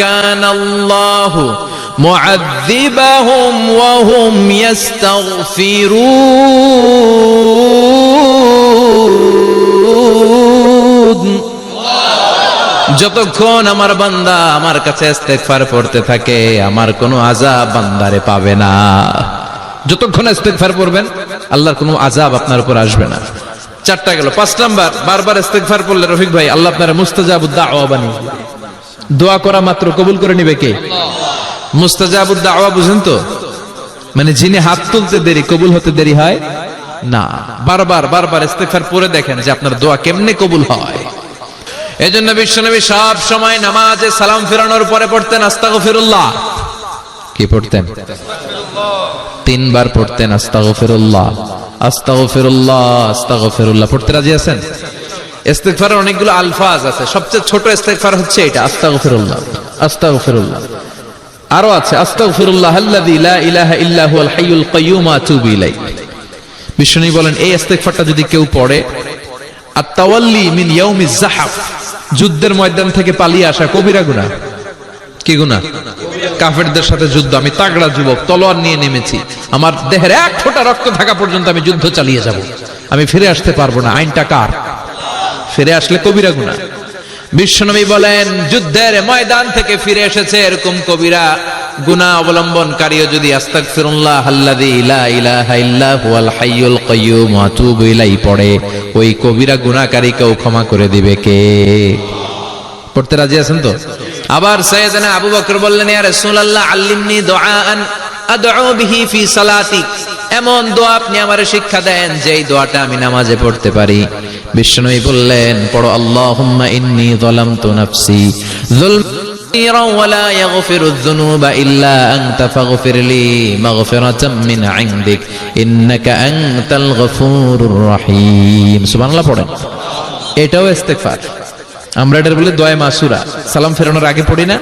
কান আল্লাহ মুআযিবাহুম ওয়া হুম ইস্তাগফিরুন যতক্ষণ আমার বান্দা আমার কাছে ইস্তেগফার পড়তে থাকে, আমার কোনো আযাব বান্দারে পাবে না যতক্ষণ ইস্তেগফার পড়বেন, আল্লাহর কোনো আযাব আপনার উপর আসবে না চারটা গেল, পাঁচ নাম্বার, বারবার ইস্তেগফার পড়লে রফিক ভাই, আল্লাহ আপনার মুস্তাজাবুদ দাওয়া বানিয়ে। দোয়া করা মাত্র কবুল করে নিবে কে? মুস্তাজাবুদ দাওয়া বুঝেন তো? মানে যিনি হাত তুলতে দেরি, কবুল হতে দেরি হয় না। বারবার বারবার ইস্তেগফার পড়ে দেখেন যে আপনার দোয়া কেমনে কবুল হয়। এজন্য বিশ্বনবী সব সময় নামাজে সালাম ফেরানোর পরে পড়তেন, আস্তাগফিরুল্লাহ। কি পড়তেন? তিনবার পড়তেন, আস্তাগফিরুল্লাহ আস্তাগফিরুল্লাহ আস্তাগফিরুল্লাহ। পড়তে রাজি আছেন? ইস্তেগফারের অনেকগুলো আলফাজ আছে। সবচেয়ে ছোট ইস্তেগফার হচ্ছে এটা, আস্তাগফিরুল্লাহ আস্তাগফিরুল্লাহ। আরও আছে, আস্তাগফিরুল্লাহ আল্লাযী লা ইলাহা ইল্লা হুয়াল হাইয়ুল কাইয়্যুম আতুবু ইলাইহি। বিষ্ণু বলেন, এই ইস্তেগফারটা যদি কেউ পড়ে আর তাওয়াল্লি মিন ইয়াউমি জাহাফ যুদ্ধের ময়দান থেকে পালিয়ে আসা কবিরা গুনাহ। কি গুনাহ? কাফেরদের সাথে যুদ্ধ, আমি তাগড়া যুবক, তলোয়ার নিয়ে নেমেছি। আমার দেহের এক ফোঁটা রক্ত থাকা পর্যন্ত আমি যুদ্ধ চালিয়ে যাব। আমি ফিরে আসতে পারব না, আইনটা কার? ফিরে আসলে কবিরা গুনাহ বিশ্বনবী বলেন, যুদ্ধের ময়দান থেকে ফিরে এসেছে এরকম কবিরা গুনাহ অবলম্বনকারীও যদি আস্তাগফিরুল্লাহ আল্লাযী লা ইলাহা ইল্লা হুয়াল হাইয়ুল কাইয়্যুম ওয়া আতুবু ইলাইহি পড়ে, ওই কবিরা গুনাহকারীকেও ক্ষমা করে দিবে কে? পড়তে রাজি আছেন তো? আবার সৈয়দনা আবু বকর বললেন, ইয়া রাসূলুল্লাহ, আল্লিমনি দুআআন আদউ বিহি ফি সালাতি এমন দোয়া আপনি আমারে শিক্ষা দেন, যেই দোয়াটা আমি নামাজে পড়তে পারি। বিষ্ণুই বললেন পড়ো আল্লাহুম্মা ইন্নী যালামতু নাফসি যুলম كثيرا ولا يغفر الذنوب إلا أنت فاغفر لي مغفرة من عندك إنك أنت الغفور الرحيم سبحان الله পড়েন এটাও ইস্তেগফার আমরা এটার বলে দোয়া মাসুরা সালাম ফেরানোর আগে পড়ি না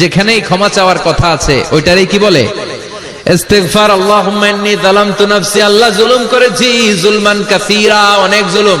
যেখানেই ক্ষমা চাওয়ার কথা আছে ওইটারই কি বলে ইস্তেগফার আল্লাহুম্মা ইন্নী যালামতু নাফসি আল্লাহ জুলুম করেছি জুলমান কাসীরা অনেক জুলুম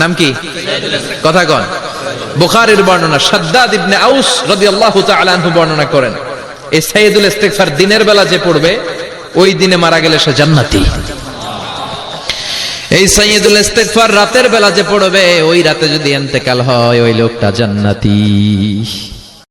নাম কি? কথা কন। বুখারের বর্ণনা, সাদ্দাদ ইবনে আউস রাদিয়াল্লাহু তাআলা আনহু বর্ণনা করেন, এই সাইয়েদুল ইস্তেগফার দিনের বেলা যে পড়বে, ওই দিনে মারা গেলে সে জান্নাতি। এই সাইয়েদুল ইস্তেগফার রাতের বেলা যে পড়বে, ওই রাতে যদি ইন্তেকাল হয়, ওই লোকটা জান্নাতি।